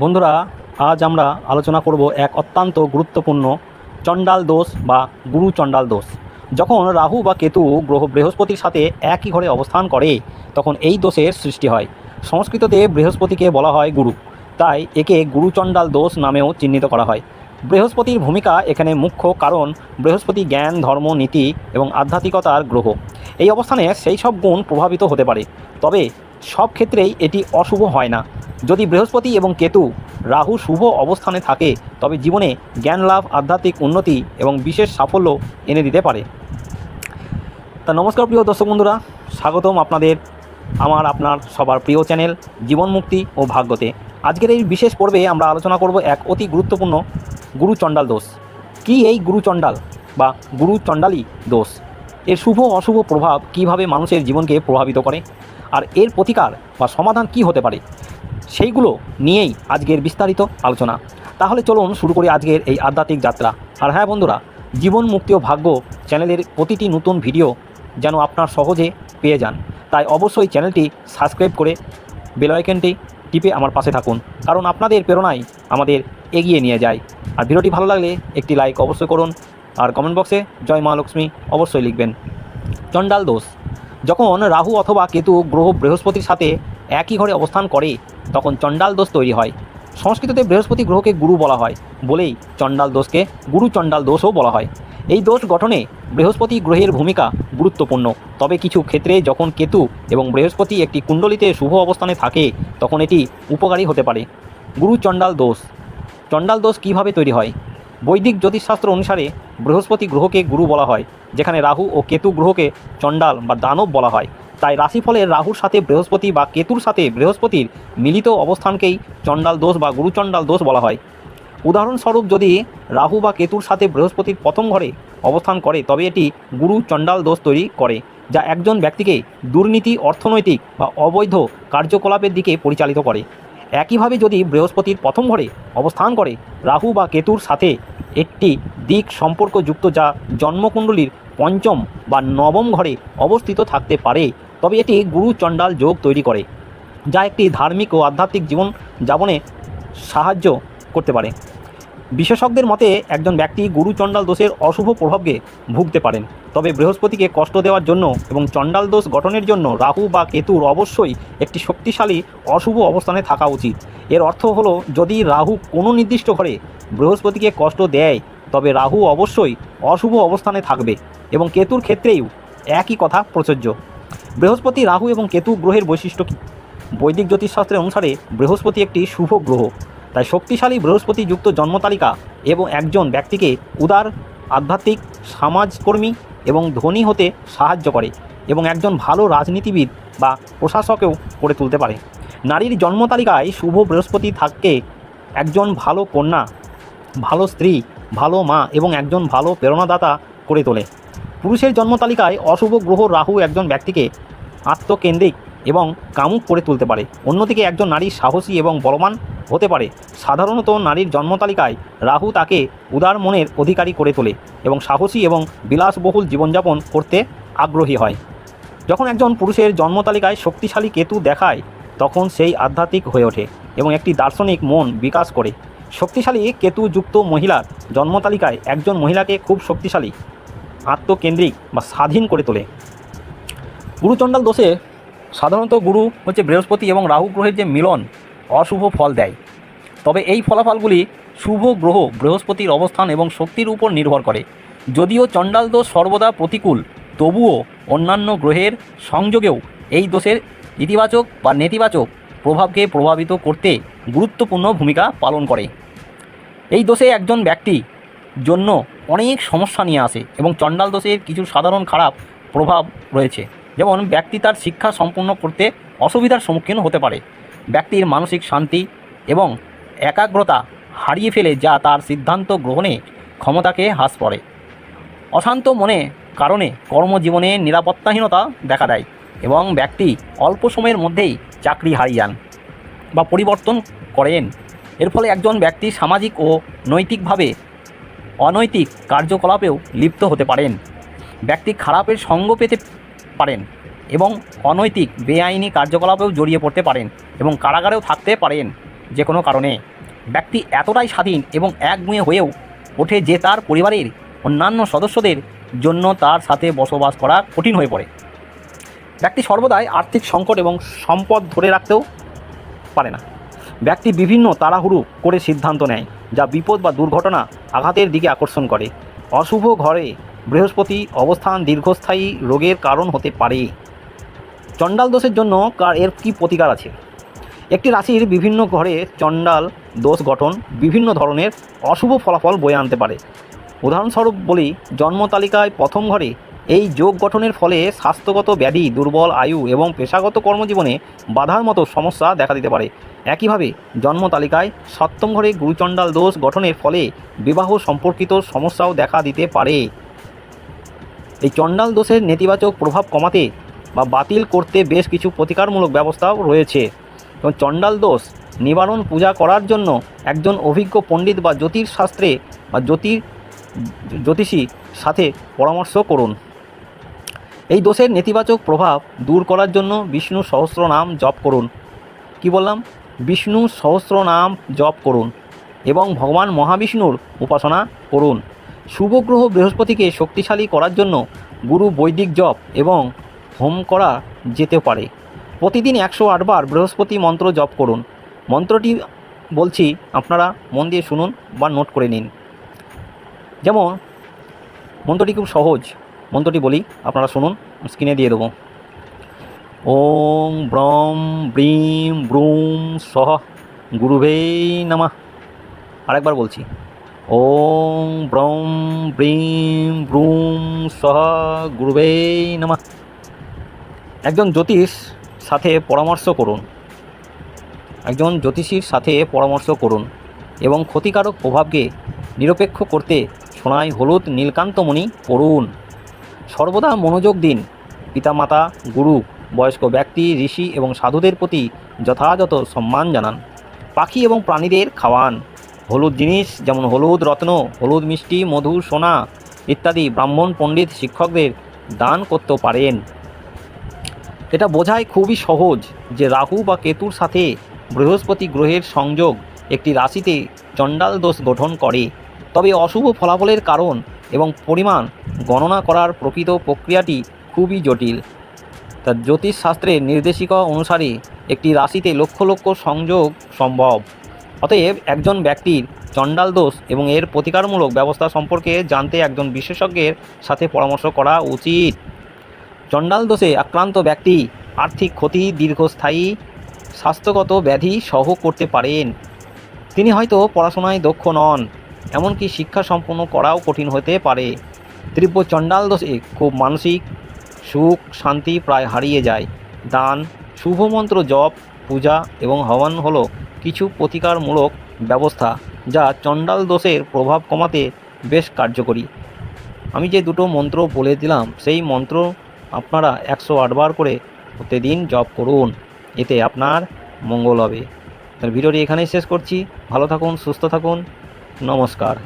বন্ধুরা, আজ আমরা আলোচনা করব এক অত্যন্ত গুরুত্বপূর্ণ চণ্ডাল দোষ বা গুরু চণ্ডাল দোষ। যখন রাহু বা কেতু গ্রহ বৃহস্পতির সাথে একই ঘরে অবস্থান করে, তখন এই দোষের সৃষ্টি হয়। সংস্কৃততে বৃহস্পতিকে বলা হয় গুরু। তাই একে গুরুচণ্ডাল দোষ নামেও চিহ্নিত করা হয়। বৃহস্পতির ভূমিকা এখানে মুখ্য কারণ বৃহস্পতি জ্ঞান, ধর্ম, নীতি এবং আধ্যাত্মিকতার গ্রহ। এই অবস্থানে সেই সব গুণ প্রভাবিত হতে পারে। তবে সব ক্ষেত্রেই এটি অশুভ হয় না। যদি বৃহস্পতি এবং কেতু রাহু শুভ অবস্থানে থাকে, তবে জীবনে জ্ঞান লাভ, আধ্যাত্মিক উন্নতি এবং বিশেষ সাফল্য এনে দিতে পারে। তা নমস্কার প্রিয় দর্শক বন্ধুরা, স্বাগতম আপনাদের আমার আপনার সবার প্রিয় চ্যানেল জীবন মুক্তি ও ভাগ্যতে। আজকের এই বিশেষ পর্বে আমরা আলোচনা করব এক অতি গুরুত্বপূর্ণ গুরু চণ্ডাল দোষ। কি এই গুরু চণ্ডাল বা গুরু চণ্ডালী দোষ? এর শুভ অশুভ প্রভাব কীভাবে মানুষের জীবনকে প্রভাবিত করে? আর এর প্রতিকার বা সমাধান কি হতে পারে? সেইগুলো নিয়েই আজকের বিস্তারিত আলোচনা। তাহলে চলুন শুরু করি আজকের এই আধ্যাত্মিক যাত্রা। আর হ্যাঁ বন্ধুরা, জীবন মুক্তি ও ভাগ্য চ্যানেলের প্রতিটি নতুন ভিডিও যেন আপনার সহজে পেয়ে যান। তাই অবশ্যই চ্যানেলটি সাবস্ক্রাইব করে বেলাইকনটি টিপে আমার পাশে থাকুন। কারণ আপনাদের প্রেরণাই আমাদের এগিয়ে নিয়ে যায়। আর ভিডিওটি ভালো লাগলে একটি লাইক অবশ্যই করুন। আর কমেন্ট বক্সে জয় মা লক্ষ্মী অবশ্যই লিখবেন। চণ্ডাল দোষ। যখন রাহু অথবা কেতু গ্রহ বৃহস্পতির সাথে একই ঘরে অবস্থান করে, তখন চণ্ডাল দোষ তৈরি হয়। সংস্কৃততে বৃহস্পতি গ্রহকে গুরু বলা হয় বলেই চণ্ডাল দোষকে গুরু চণ্ডাল দোষও বলা হয়। এই দোষ গঠনে বৃহস্পতি গ্রহের ভূমিকা গুরুত্বপূর্ণ। তবে কিছু ক্ষেত্রে যখন কেতু এবং বৃহস্পতি একটি কুণ্ডলিতে শুভ অবস্থানে থাকে, তখন এটি উপকারী হতে পারে। গুরু চণ্ডাল দোষ। চণ্ডাল দোষ কীভাবে তৈরি হয়? বৈদিক জ্যোতিষশাস্ত্র অনুসারে বৃহস্পতি গ্রহকে গুরু বলা হয়, যেখানে রাহু ও কেতু গ্রহকে চণ্ডাল বা দানব বলা হয়। তাই রাশিফলের রাহুর সাথে বৃহস্পতি বা কেতুর সাথে বৃহস্পতির মিলিত অবস্থানকেই চণ্ডাল দোষ বা গুরুচণ্ডাল দোষ বলা হয়। উদাহরণস্বরূপ যদি রাহু বা কেতুর সাথে বৃহস্পতির প্রথম ঘরে অবস্থান করে, তবে এটি গুরু চণ্ডাল দোষ তৈরি করে, যা একজন ব্যক্তিকে দুর্নীতি, অর্থনৈতিক বা অবৈধ কার্যকলাপের দিকে পরিচালিত করে। একইভাবে যদি বৃহস্পতির প্রথম ঘরে অবস্থান করে রাহু বা কেতুর সাথে একটি দিক সম্পর্কযুক্ত যা জন্মকুণ্ডলীর পঞ্চম বা নবম ঘরে অবস্থিত থাকতে পারে, তবে এটি গুরু চণ্ডাল যোগ তৈরি করে, যা একটি ধার্মিক ও আধ্যাত্মিক জীবন যাপনে সাহায্য করতে পারে। বিশেষজ্ঞদের মতে, একজন ব্যক্তি গুরু চণ্ডাল দোষের অশুভ প্রভাবকে ভুগতে পারেন। তবে বৃহস্পতিকে কষ্ট দেওয়ার জন্য এবং চণ্ডাল দোষ গঠনের জন্য রাহু বা কেতুর অবশ্যই একটি শক্তিশালী অশুভ অবস্থানে থাকা উচিত। এর অর্থ হলো, যদি রাহু কোনো নির্দিষ্ট ঘরে বৃহস্পতিকে কষ্ট দেয়, তবে রাহু অবশ্যই অশুভ অবস্থানে থাকবে এবং কেতুর ক্ষেত্রেও একই কথা প্রযোজ্য। বৃহস্পতি রাহু এবং কেতু গ্রহের বৈশিষ্ট্য কী? বৈদিক জ্যোতিষশাস্ত্রের অনুসারে বৃহস্পতি একটি শুভ গ্রহ। তাই শক্তিশালী বৃহস্পতিযুক্ত জন্মতালিকা এবং একজন ব্যক্তিকে উদার, আধ্যাত্মিক, সমাজকর্মী এবং ধনী হতে সাহায্য করে এবং একজন ভালো রাজনীতিবিদ বা প্রশাসকেও করে তুলতে পারে। নারীর জন্মতালিকায় শুভ বৃহস্পতি থাকে একজন ভালো কন্যা, ভালো স্ত্রী, ভালো মা এবং একজন ভালো প্রেরণাদাতা করে তোলে। পুরুষের জন্মতালিকায় অশুভ গ্রহ রাহু একজন ব্যক্তিকে আত্মকেন্দ্রিক এবং কামুক করে তুলতে পারে। অন্যদিকে একজন নারী সাহসী এবং বলবান হতে পারে। সাধারণত নারীর জন্মতালিকায় রাহু তাকে উদার মনের অধিকারী করে তোলে এবং সাহসী এবং বিলাসবহুল জীবনযাপন করতে আগ্রহী হয়। যখন একজন পুরুষের জন্মতালিকায় শক্তিশালী কেতু দেখায়, তখন সেই আধ্যাত্মিক হয়ে ওঠে এবং একটি দার্শনিক মন বিকাশ করে। শক্তিশালী কেতুযুক্ত মহিলার জন্মতালিকায় একজন মহিলাকে খুব শক্তিশালী, আত্মকেন্দ্রিক বা স্বাধীন করে তোলে। গুরুচণ্ডাল দোষে সাধারণত গুরু হচ্ছে বৃহস্পতি এবং রাহু গ্রহের যে মিলন অশুভ ফল দেয়। তবে এই ফলাফলগুলি শুভ গ্রহ, বৃহস্পতির অবস্থান এবং শক্তির উপর নির্ভর করে। যদিও চণ্ডাল দোষ সর্বদা প্রতিকূল, তবুও অন্যান্য গ্রহের সংযোগেও এই দোষের ইতিবাচক বা নেতিবাচক প্রভাবকে প্রভাবিত করতে গুরুত্বপূর্ণ ভূমিকা পালন করে। এই দোষে একজন ব্যক্তি জন্য অনেক সমস্যা নিয়ে আসে এবং চণ্ডাল দোষের কিছু সাধারণ খারাপ প্রভাব রয়েছে। যেমন ব্যক্তি তার শিক্ষা সম্পূর্ণ করতে অসুবিধার সম্মুখীন হতে পারে। ব্যক্তির মানসিক শান্তি এবং একাগ্রতা হারিয়ে ফেলে যা তার সিদ্ধান্ত গ্রহণে ক্ষমতাকে হ্রাস করে। অশান্ত মনে কারণে কর্মজীবনে নিরাপত্তাহীনতা দেখা দেয় এবং ব্যক্তি অল্প সময়ের মধ্যেই চাকরি হারিয়ে যান বা পরিবর্তন করেন। এর ফলে একজন ব্যক্তি সামাজিক ও নৈতিকভাবে অনৈতিক কার্যকলাপেও লিপ্ত হতে পারেন। ব্যক্তি খারাপের সঙ্গ পেতে পারেন। এবং অনৈতিক, বেআইনি কার্যকলাপেও জড়িয়ে পড়তে পারেন এবং কারাগারেও থাকতে পারেন যে কোনো কারণে। ব্যক্তি এতটাই স্বাধীন এবং একগুঁয়ে হয়েও ওঠে যে তার পরিবারের অন্যান্য সদস্যদের জন্য তার সাথে বসবাস করা কঠিন হয়ে পড়ে। ব্যক্তি সর্বদাই আর্থিক সংকট এবং সম্পদ ধরে রাখতেও পারে না। ব্যক্তি বিভিন্ন তাড়াহুড়ো করে সিদ্ধান্ত নেয়, যা বিপদ বা দুর্ঘটনা আঘাতের দিকে আকর্ষণ করে। অশুভ ঘরে বৃহস্পতি অবস্থান দীর্ঘস্থায়ী রোগের কারণ হতে পারে। চণ্ডাল দোষের জন্য কার এর কী প্রতিকার আছে? একটি রাশির বিভিন্ন ঘরে চণ্ডাল দোষ গঠন বিভিন্ন ধরনের অশুভ ফলাফল বয়ে আনতে পারে। উদাহরণস্বরূপ বলি, জন্ম তালিকায় প্রথম ঘরে এই যোগ গঠনের ফলে স্বাস্থ্যগত ব্যাধি, দুর্বল আয়ু এবং পেশাগত কর্মজীবনে বাধার মতো সমস্যা দেখা দিতে পারে। একইভাবে জন্ম তালিকায় সপ্তম ঘরে গুরুচণ্ডাল দোষ গঠনের ফলে বিবাহ সম্পর্কিত সমস্যাও দেখা দিতে পারে। এই চণ্ডাল দোষের নেতিবাচক প্রভাব কমাতে বা বাতিল করতে বেশ কিছু প্রতিকারমূলক ব্যবস্থাও রয়েছে। এবং চণ্ডাল দোষ, নিবারণ পূজা করার জন্য একজন অভিজ্ঞ পণ্ডিত বা জ্যোতিষশাস্ত্রে বা জ্যোতির, জ্যোতিষী সাথে পরামর্শ করুন। এই দোষের নেতিবাচক প্রভাব দূর করার জন্য বিষ্ণু সহস্র নাম জপ করুন। কি বললাম? বিষ্ণু সহস্র নাম জপ করুন এবং ভগবান মহাবিষ্ণুর উপাসনা করুন। শুভ গ্রহ বৃহস্পতিকে শক্তিশালী করার জন্য গুরু বৈদিক জপ এবং হোম করা যেতে পারে। প্রতিদিন একশো আটবার বৃহস্পতি মন্ত্র জপ করুন। মন্ত্রটি বলছি, আপনারা মন দিয়ে শুনুন বা নোট করে নিন। যেমন, মন্ত্রটি খুব সহজ। মন্ত্রটি বলি, আপনারা শুনুন, স্ক্রিনে দিয়ে দেবো। ওং ব্রম ব্রিম ব্রুম সহ গুরুভে নমঃ। আরেকবার বলছি ওং ব্রম ব্রিম ব্রুম সহ গুরুভে নমঃ। একজন জ্যোতিষ সাথে পরামর্শ করুন। একজন জ্যোতিষীর সাথে পরামর্শ করুন এবং ক্ষতিকারক প্রভাবকে নিরপেক্ষ করতে সোনায় হলুদ নীলকান্তমণি পড়ুন। সর্বদা মনোযোগ দিন। পিতামাতা, গুরু, বয়স্ক ব্যক্তি, ঋষি এবং সাধুদের প্রতি যথাযথ সম্মান জানান। পাখি এবং প্রাণীদের খাওয়ান। হলুদ জিনিস যেমন হলুদ রত্ন, হলুদ মিষ্টি, মধু, সোনা ইত্যাদি ব্রাহ্মণ, পণ্ডিত, শিক্ষকদের দান করতে পারেন। এটা বোঝায় খুবই সহজ যে রাহু বা কেতুর সাথে বৃহস্পতি গ্রহের সংযোগ একটি রাশিতে চণ্ডাল দোষ গঠন করে। তবে অশুভ ফলাফলের কারণ এবং পরিমাণ গণনা করার প্রকৃত প্রক্রিয়াটি খুবই জটিল। তা জ্যোতিষশাস্ত্রের নির্দেশিকা অনুসারে একটি রাশিতে লক্ষ লক্ষ সংযোগ সম্ভব। অতএব একজন ব্যক্তির চণ্ডাল দোষ এবং এর প্রতিকারমূলক ব্যবস্থা সম্পর্কে জানতে একজন বিশেষজ্ঞের সাথে পরামর্শ করা উচিত। চণ্ডাল দোষে আক্রান্ত ব্যক্তি। আর্থিক ক্ষতি, দীর্ঘস্থায়ী, স্বাস্থ্যগত ব্যাধি সহ করতে পারেন। তিনি হয়তো পড়াশোনায় দক্ষ নন, এমনকি শিক্ষা সম্পন্ন করাও কঠিন হতে পারে। তীব্র চণ্ডাল দোষে খুব মানসিক সুখ, শান্তি প্রায় হারিয়ে যায়। দান শুভমন্ত্র জপ, পূজা এবং হবন হলো কিছু প্রতিকারমূলক ব্যবস্থা, যা চণ্ডাল দোষের প্রভাব কমাতে বেশ কার্যকরী। আমি যে দুটো মন্ত্র বলে দিলাম, সেই মন্ত্র আপনারা একশো আটবার করে প্রতিদিন জব করুন। এতে আপনার মঙ্গল হবে। তাহলে ভিডিওটি এখানেই শেষ করছি। ভালো থাকুন, সুস্থ থাকুন। নমস্কার।